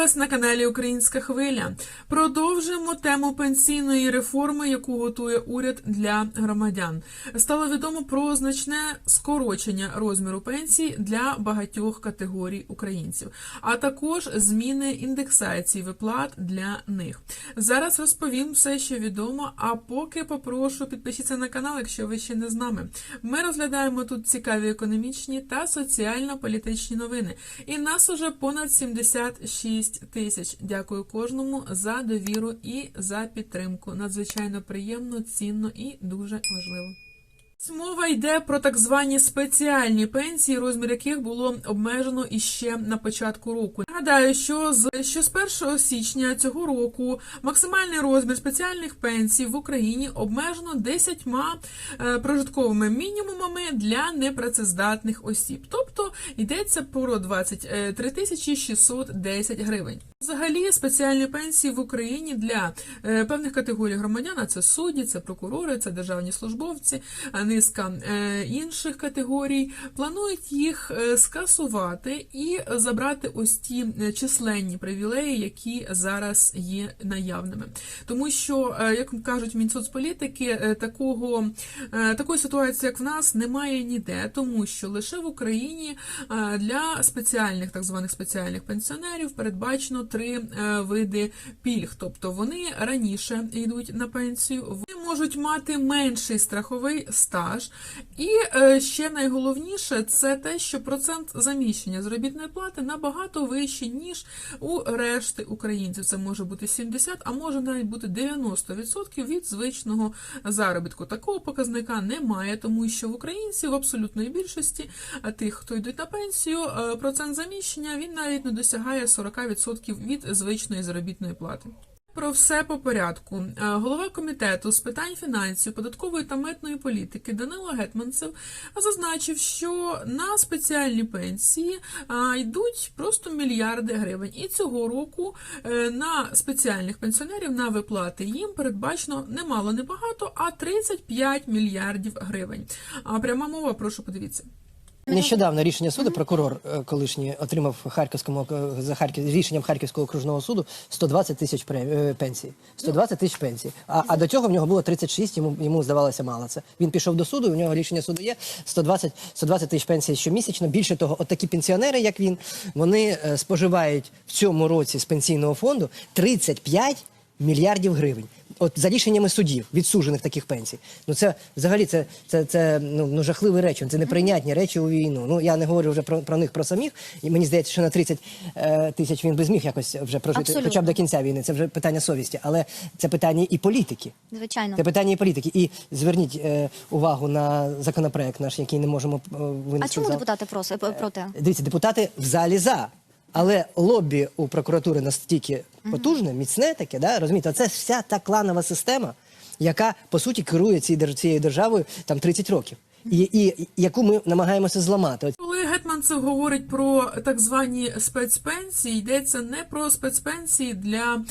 вас на каналі Українська Хвиля. Продовжуємо тему пенсійної реформи, яку готує уряд для громадян. Стало відомо про значне скорочення розміру пенсій для багатьох категорій українців, а також зміни індексації виплат для них. Зараз розповім все, що відомо. А поки попрошу підпишіться на канал, якщо ви ще не з нами. Ми розглядаємо тут цікаві економічні та соціально-політичні новини. І нас уже понад 76 тисяч. Дякую кожному за довіру і за підтримку. Надзвичайно приємно, цінно і дуже важливо. Мова йде про так звані спеціальні пенсії, розмір яких було обмежено іще на початку року. Нагадаю, що з що з 1 січня цього року максимальний розмір спеціальних пенсій в Україні обмежено 10 е, прожитковими мінімумами для непрацездатних осіб. Тобто йдеться про 23 тисячі 610 гривень. Взагалі, спеціальні пенсії в Україні для е, певних категорій громадян це судді, це прокурори, це державні службовці, низка е, інших категорій. Планують їх е, скасувати і забрати ось ті численні привілеї, які зараз є наявними. Тому що, як кажуть в Мінсоцполітики, такого такої ситуації, як в нас, немає ніде, тому що лише в Україні для спеціальних так званих спеціальних пенсіонерів передбачено три е, види пільг, тобто вони раніше йдуть на пенсію. Вони можуть мати менший страховий стаж, і е, ще найголовніше це те, що процент заміщення заробітної плати набагато вищий, ніж у решти українців. Це може бути 70, а може навіть бути 90% від звичного заробітку. Такого показника немає, тому що в українців в абсолютної більшості тих, хто йдуть на пенсію, е, процент заміщення він навіть не досягає 40% від звичної заробітної плати. Про все по порядку. Е, Голова комітету з питань фінансів, податкової та митної політики Данило Гетманцев зазначив, що на спеціальні пенсії йдуть просто мільярди гривень. І цього року е, на спеціальних пенсіонерів на виплати їм передбачено немало небагато, а 35 мільярдів гривень. А пряма мова, прошу подивіться. Нещодавно рішення суду прокурор е, колишній отримав харківському е, за Харків рішенням Харківського окружного суду 120 тисяч е, пенсій. 120 тисяч пенсій. А, а до цього в нього було 36, йому йому здавалося мало це. Він пішов до суду. У нього рішення суду є 120, 120 тисяч пенсій щомісячно. Більше того, от такі пенсіонери, як він, вони споживають в цьому році з пенсійного фонду 35 мільярдів гривень. От за рішеннями судів, відсуджених таких пенсій. Ну це взагалі це, це, це ну, ну жахливі речі, це неприйнятні речі у війну. Ну я не говорю вже про, про них про самих. І мені здається, що на 30 е, тисяч він би зміг якось вже прожити, Абсолютно. хоча б до кінця війни. Це вже питання совісті, але це питання і політики. Звичайно. Це питання і політики. І зверніть е, увагу на законопроект наш, який не можемо е, винести. А чому депутати п- проти? Дивіться, депутати в залі за. Але лобі у прокуратури настільки потужне, міцне таке, да, розумієте, це вся та кланова система, яка по суті керує цією держ- державою там 30 років, і, і яку ми намагаємося зламати. Гетманцев говорить про так звані спецпенсії, йдеться не про спецпенсії для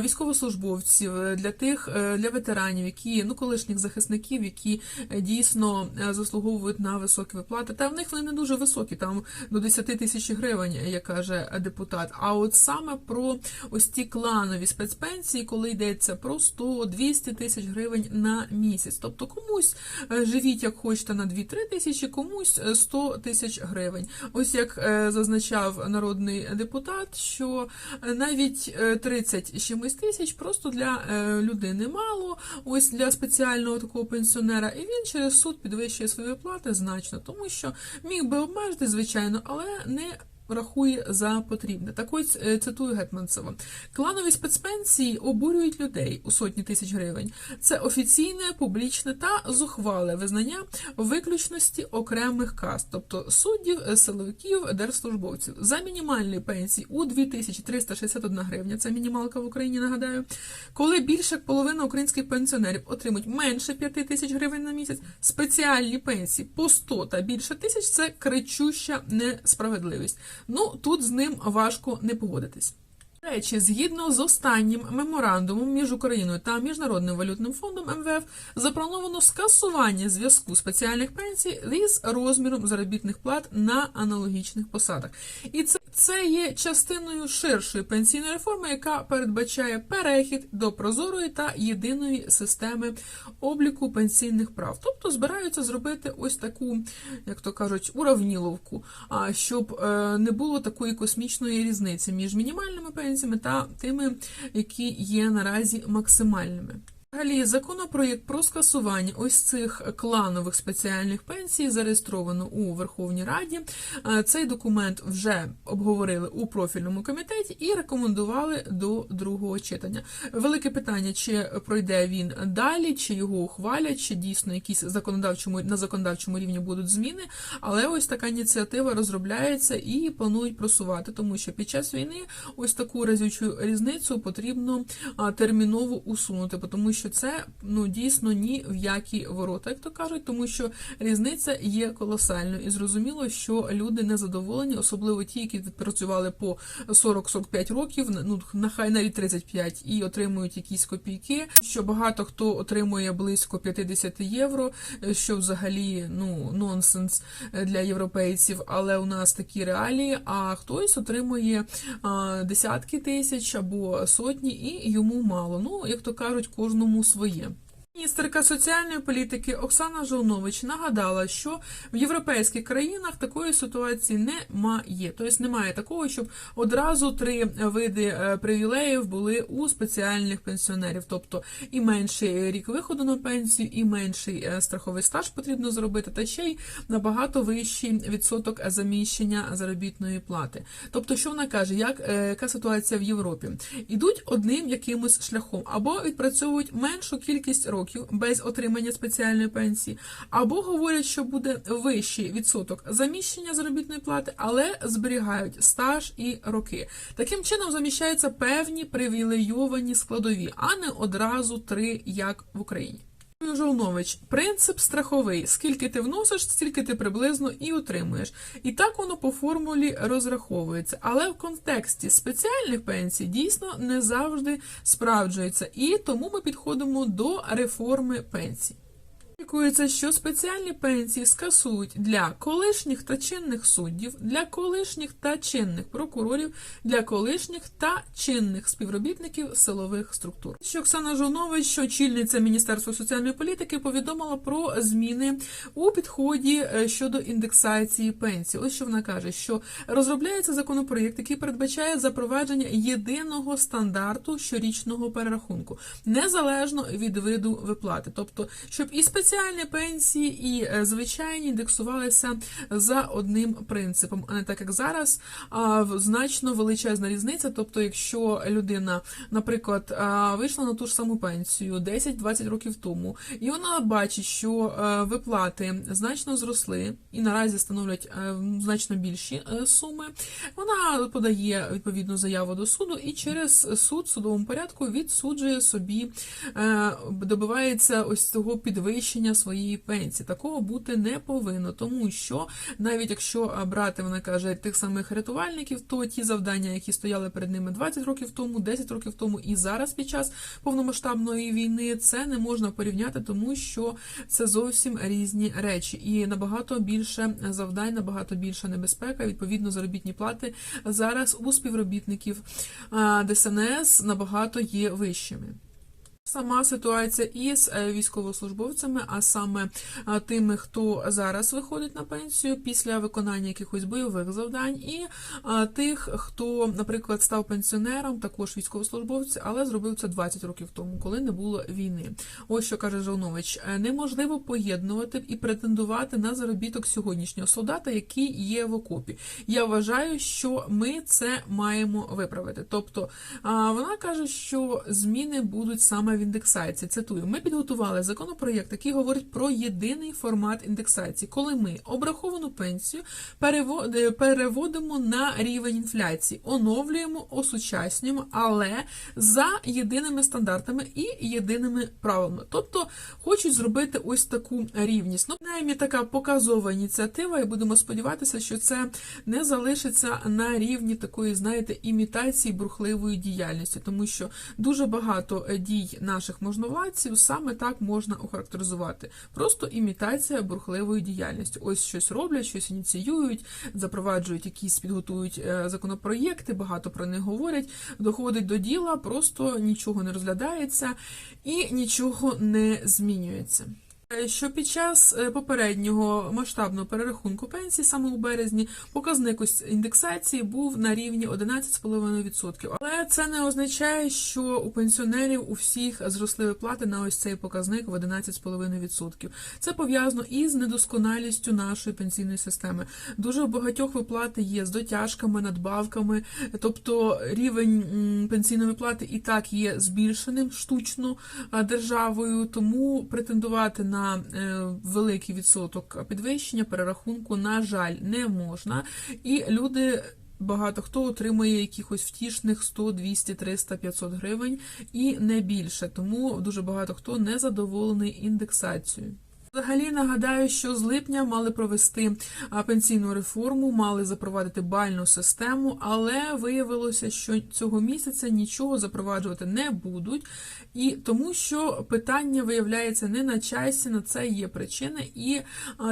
військовослужбовців, е, для тих е, для ветеранів, які ну колишніх захисників, які е, дійсно заслуговують на високі виплати. Та в них вони не дуже високі, там до 10 тисяч гривень, як каже депутат. А от саме про ось ті кланові спецпенсії, коли йдеться про 100-200 тисяч гривень на місяць. Тобто комусь живіть як хочете на 2-3 тисячі, комусь е, 100 тисяч гривень. Ось як е, зазначав народний депутат, що е, навіть е, 30 з чимось тисяч просто для е, людини мало, ось для спеціального такого пенсіонера, і він через суд підвищує свої плати значно, тому що міг би обмежити, звичайно, але не рахує за потрібне. Так ось е, цитую Гетманцева. Кланові спецпенсії обурюють людей у сотні тисяч гривень. Це офіційне, публічне та зухвале визнання виключності окремих каст, тобто суддів, е, силовиків, держслужбовців. За мінімальні пенсії у 2361 гривня, це мінімалка в Україні, нагадаю. Коли більше як половина українських пенсіонерів отримують менше 5 тисяч гривень на місяць, спеціальні пенсії по 100 та більше тисяч це кричуща несправедливість. Ну тут з ним важко не погодитись. Речі, згідно з останнім меморандумом між Україною та Міжнародним валютним фондом МВФ заплановано скасування зв'язку спеціальних пенсій із розміром заробітних плат на аналогічних посадах. І це, це є частиною ширшої пенсійної реформи, яка передбачає перехід до прозорої та єдиної системи обліку пенсійних прав. Тобто збираються зробити ось таку, як то кажуть, уравніловку, щоб е, не було такої космічної різниці між мінімальними пенсіями та тими, які є наразі максимальними. Взагалі, законопроєкт про скасування ось цих кланових спеціальних пенсій зареєстровано у Верховній Раді. Е, Цей документ вже обговорили у профільному комітеті і рекомендували до другого читання. Велике питання, чи пройде він далі, чи його ухвалять, чи дійсно якісь законодавчому на законодавчому рівні будуть зміни. Але ось така ініціатива розробляється і планують просувати, тому що під час війни ось таку разючу різницю потрібно терміново усунути, тому що це ну дійсно ні в які ворота, як то кажуть, тому що різниця є колосальною, і зрозуміло, що люди не задоволені, особливо ті, які працювали по 40-45 років, ну нехай навіть 35, і отримують якісь копійки. Що багато хто отримує близько 50 євро, що взагалі ну нонсенс для європейців, але у нас такі реалії. А хтось отримує десятки тисяч або сотні, і йому мало. Ну як то кажуть, кожному своє. Міністерка соціальної політики Оксана Жолнович нагадала, що в європейських країнах такої ситуації немає. Тобто немає такого, щоб одразу три види е, привілеїв були у спеціальних пенсіонерів, тобто і менший рік виходу на пенсію, і менший е, страховий стаж потрібно зробити, та ще й набагато вищий відсоток заміщення заробітної плати. Тобто, що вона каже, як е, яка ситуація в Європі? Ідуть одним якимось шляхом, або відпрацьовують меншу кількість років без отримання спеціальної пенсії, або говорять, що буде вищий відсоток заміщення заробітної плати, але зберігають стаж і роки. Таким чином заміщаються певні привілейовані складові, а не одразу три, як в Україні. Жолнович, принцип страховий. Скільки ти вносиш, стільки ти приблизно і отримуєш. І так воно по формулі розраховується. Але в контексті спеціальних пенсій дійсно не завжди справджується. І тому ми підходимо до реформи пенсій. Очікується, що спеціальні пенсії скасують для колишніх та чинних суддів, для колишніх та чинних прокурорів, для колишніх та чинних співробітників силових структур. Що Оксана Жонович, очільниця Міністерства соціальної політики, повідомила про зміни у підході е, щодо індексації пенсій. Ось що вона каже, що розробляється законопроєкт, який передбачає запровадження єдиного стандарту щорічного перерахунку, незалежно від виду виплати, тобто, щоб і спеціальні пенсії, і е, звичайні індексувалися за одним принципом, а не так як зараз. Значно величезна різниця. Тобто, якщо людина, наприклад, вийшла на ту ж саму пенсію 10-20 років тому, і вона бачить, що е, виплати значно зросли і наразі становлять е, значно більші суми, вона подає відповідну заяву до суду і через суд в судовому порядку відсуджує собі, добивається ось цього підвищення своєї пенсії. Такого бути не повинно, тому що навіть якщо брати, вона каже, тих самих рятувальників, то ті завдання, які стояли перед ними 20 років тому, 10 років тому і зараз під час повномасштабної війни, це не можна порівняти, тому що це зовсім різні речі, і набагато більше завдань, набагато більша небезпека. Відповідно, заробітні плати зараз у співробітників ДСНС набагато є вищими. Сама ситуація із е, військовослужбовцями, а саме тими, хто зараз виходить на пенсію після виконання якихось бойових завдань, і тих, хто, наприклад, став пенсіонером, також військовослужбовці, але зробив це 20 років тому, коли не було війни. Ось що каже Жолнович: «Е, неможливо поєднувати і претендувати на заробіток сьогоднішнього солдата, який є в окопі. Я вважаю, що ми це маємо виправити. Тобто вона каже, що зміни будуть саме в індексації. Цитую: ми підготували законопроєкт, який говорить про єдиний формат індексації, коли ми обраховану пенсію е, переводимо на рівень інфляції, оновлюємо, осучаснюємо, але за єдиними стандартами і єдиними правилами. Тобто хочуть зробити ось таку рівність. Ну, принаймні, така показова ініціатива, і будемо сподіватися, що це не залишиться на рівні такої, знаєте, імітації бурхливої діяльності, тому що дуже багато е, дій наших можновладців саме так можна охарактеризувати. Просто імітація бурхливої діяльності. Ось щось роблять, щось ініціюють, запроваджують якісь, підготують е, законопроєкти, багато про них говорять. Доходить до діла, просто нічого не розглядається і нічого не змінюється. Е, Що під час е, попереднього масштабного перерахунку пенсій, саме у березні, показник індексації був на рівні 11,5%. Але це не означає, що у пенсіонерів у всіх зросли виплати на ось цей показник в 11,5%. Це пов'язано із недосконалістю нашої пенсійної системи. Дуже багатьох виплати є з дотяжками, надбавками, тобто рівень пенсійної виплати і так є збільшеним штучно державою, тому претендувати на е, великий відсоток підвищення перерахунку, на жаль, не можна. І люди. Багато хто отримує якихось втішних 100, 200, 300, 500 гривень і не більше. Тому дуже багато хто не задоволений індексацією. Взагалі нагадаю, що з липня мали провести пенсійну реформу, мали запровадити бальну систему, але виявилося, що цього місяця нічого запроваджувати не будуть, і тому що питання виявляється не на часі, на це є причини, і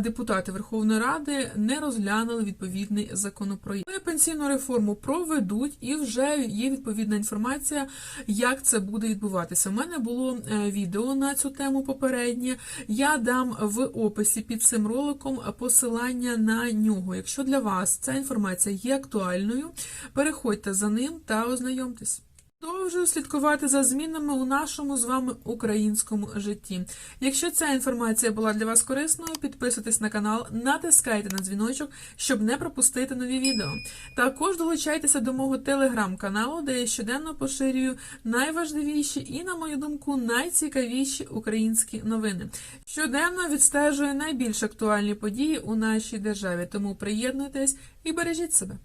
депутати Верховної Ради не розглянули відповідний законопроєкт. Пенсійну реформу проведуть, і вже є відповідна інформація, як це буде відбуватися. У мене було е, відео на цю тему попереднє. Я дам в описі під цим роликом посилання на нього. Якщо для вас ця інформація є актуальною, переходьте за ним та ознайомтесь. Продовжую слідкувати за змінами у нашому з вами українському житті. Якщо ця інформація була для вас корисною, підписуйтесь на канал, натискайте на дзвіночок, щоб не пропустити нові відео. Також долучайтеся до мого телеграм-каналу, де я щоденно поширюю найважливіші і, на мою думку, найцікавіші українські новини. Щоденно відстежую найбільш актуальні події у нашій державі. Тому приєднуйтесь і бережіть себе.